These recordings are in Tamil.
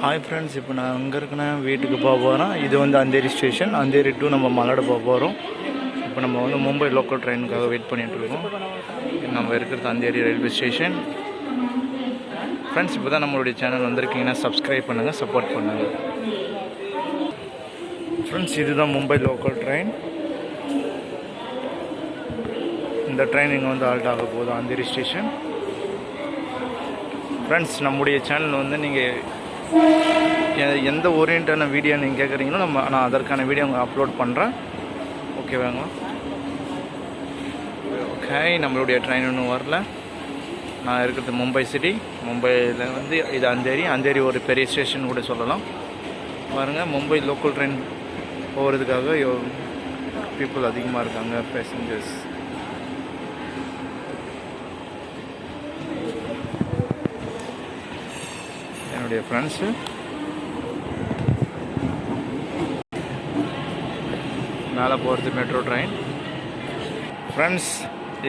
ஹாய் ஃப்ரெண்ட்ஸ் இப்போ நான் அங்கே இருக்கிற வீட்டுக்கு போக போகிறோம் இது வந்து அந்தேரி ஸ்டேஷன் அந்தேரி டு நம்ம மலாட போக போகிறோம் இப்போ நம்ம வந்து மும்பை லோக்கல் ட்ரெயினுக்காக வெயிட் பண்ணிகிட்டு இருக்கோம். நம்ம இருக்கிறது அந்தேரி ரயில்வே ஸ்டேஷன் ஃப்ரெண்ட்ஸ் இப்போ தான் நம்மளுடைய சேனல் வந்திருக்கீங்கன்னா சப்ஸ்கிரைப் பண்ணுங்கள் சப்போர்ட் பண்ணுங்கள் ஃப்ரெண்ட்ஸ் இதுதான் மும்பை லோக்கல் ட்ரெயின் இந்த ட்ரெயின் இங்கே வந்து ஆல்ட் ஆக போகுது அந்தேரி ஸ்டேஷன் ஃப்ரெண்ட்ஸ் நம்முடைய சேனல் வந்து நீங்கள் எந்த ஓரியன்டான வீடியோ நீங்கள் கேட்குறீங்களோ நம்ம நான் அதற்கான வீடியோ உங்கள் அப்லோட் பண்ணுறேன் ஓகேவாங்களா ஓகே நம்மளுடைய ட்ரெயின் ஒன்றும் வரல. நான் இருக்கிறது மும்பை சிட்டி மும்பையில் வந்து இது அந்தேரி. அந்தேரி ஒரு பெரிய ஸ்டேஷன் கூட சொல்லலாம். பாருங்கள் மும்பை லோக்கல் ட்ரெயின் போகிறதுக்காக பீப்புள் அதிகமாக இருக்காங்க பேசஞ்சர்ஸ் என்னுடைய ஃப்ரெண்ட்ஸு மேலே போகிறது மெட்ரோ ட்ரெயின் ஃப்ரெண்ட்ஸ்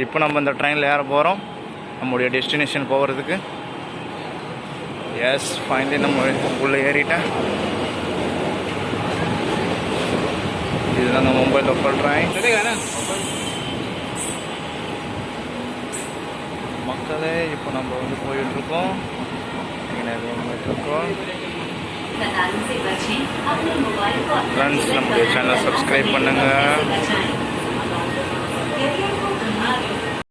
இப்போ நம்ம இந்த ட்ரெயினில் ஏற போகிறோம் நம்முடைய டெஸ்டினேஷன் போகிறதுக்கு எஸ் ஃபைனலி நம்ம உள்ளே ஏறிட்டேன். இதுதாங்க மும்பை லோக்கல் ட்ரெயின் மக்களே இப்போ நம்ம வந்து போயிட்டுருக்கோம் நிறைய இருக்கோம் ஃப்ரெண்ட்ஸ் நம்முடைய சேனலை